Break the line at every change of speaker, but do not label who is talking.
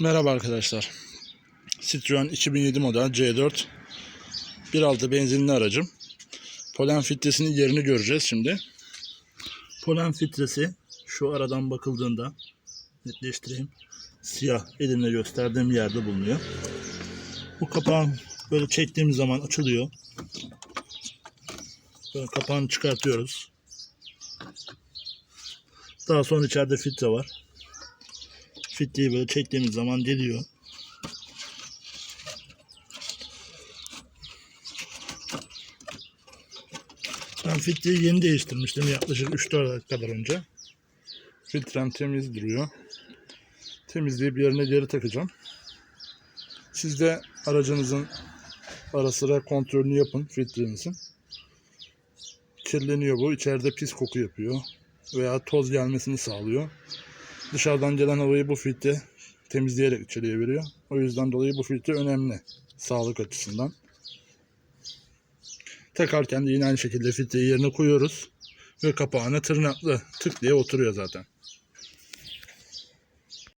Merhaba arkadaşlar. Citroen 2007 model C4 1.6 benzinli aracım. Polen filtresinin yerini göreceğiz şimdi. Polen filtresi şu aradan bakıldığında netleştireyim. Siyah elimle gösterdiğim yerde bulunuyor. Bu kapağın böyle çektiğimiz zaman açılıyor. Böyle kapağını çıkartıyoruz. Daha sonra içeride filtre var. Filtreyi böyle çektiğimiz zaman geliyor. Ben filtreyi yeni değiştirmiştim yaklaşık 3-4 dakikalar önce. Filtrem temiz duruyor. Temizleyip yerine geri takacağım. Siz de aracınızın ara sıra kontrolünü yapın filtrenizin. Kirleniyor bu. içeride pis koku yapıyor. Veya toz gelmesini sağlıyor. Dışarıdan gelen havayı bu filtre temizleyerek içeriye veriyor. O yüzden dolayı bu filtre önemli. Sağlık açısından. Takarken de yine aynı şekilde filtreyi yerine koyuyoruz. Ve kapağına tırnaklı tık diye oturuyor zaten.